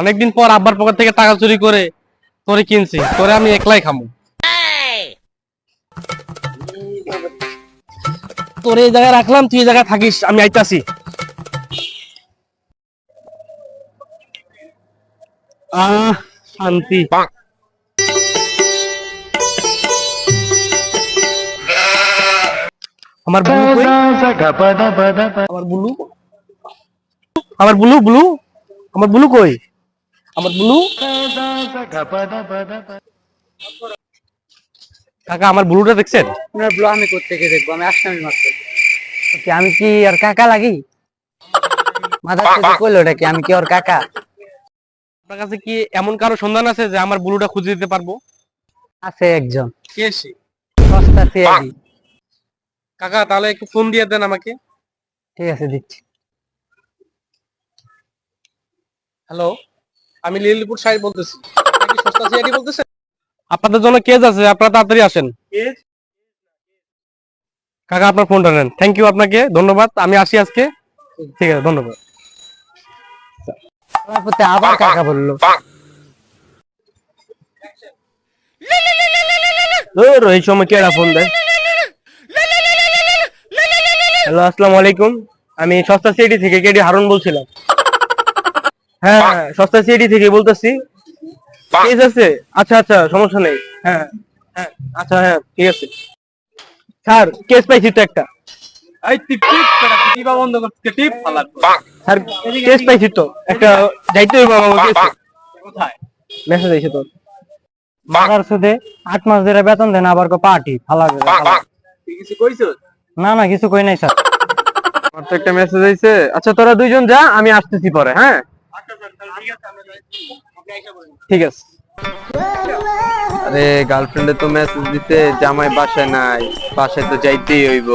অনেকদিন পর আব্বার পকেট থেকে টাকা চুরি করে তোরে কিনছি, তোরে আমি একলাই খামু। তোরে এই জায়গায় রাখলাম, তুই এই জায়গায় থাকিস, আমি আইতাছি। শান্তি। আমার? আমার বুলু আমার বুলু বুলু? আমার বুলু কই? আমার বুলু। কাকা আমার বুলুটা দেখছেন? আপনার ব্লগ আমি কোথেকে দেখব আমি মাত্র। ওকে আমি কি আর কাকা লাগি? মাথা থেকে কইলো কি আমি কি ওর কাকা? আপনার কাছে কি এমন কারও সন্ধান আছে যে আমার বুলুটা খুঁজে দিতে পারব? আছে একজন। কে সে? সস্তা সিআইডি। কাকা তাহলে একটু ফোন দিয়ে দেন আমাকে। ঠিক আছে দিচ্ছি। হ্যালো? আমি লিলিপুর সাহেব বলতেছি। সস্তা সিআইডি বলতেছেন? আপনাদের জন্য কেজ আছে আপনারা তাড়াতাড়ি আসেন। কাকা আপনার ফোনটা নেন। থ্যাংক ইউ আপনাকে ধন্যবাদ। আমি আসি আজকে। ঠিক আছে ধন্যবাদ। আমার আবার কাকা বলল। এই সময় কেডা ফোন দেয়? হ্যালো আসসালামু আলাইকুম। আমি সস্তা সিটি থেকে কেডি হারুন বলছিলাম। হ্যাঁ হ্যাঁ, সস্তা সিআইডি থেকে বলতেছি। কেস আছে? আচ্ছা আচ্ছা সমস্যা নেই। হ্যাঁ হ্যাঁ আচ্ছা হ্যাঁ ঠিক আছে। স্যার কেস পাইছি তো একটা। এই টিপ টিপ করা টিপা বন্ধ করতে টিপ? ফালাক স্যার কেস পাইছি তো। একটা যাইতে হইব কেস কোথায়? মেসেজ আইছে তো মারার সুদে আট মাস ধরে বেতন দেন আবার কো পার্টি। ফালা ফালা। কিছু কইছো না না কিছু কই নাই স্যার। আমার তো একটা মেসেজ আইছে। আচ্ছা তোরা দুইজন যা আমি আসতেছি পরে হ্যাঁ? ঠিক আছে। আরে গার্লফ্রেন্ডে তো মেসেজ দিতে জামাই বাসায় নাই বাসায় তো যাইতেই হইব।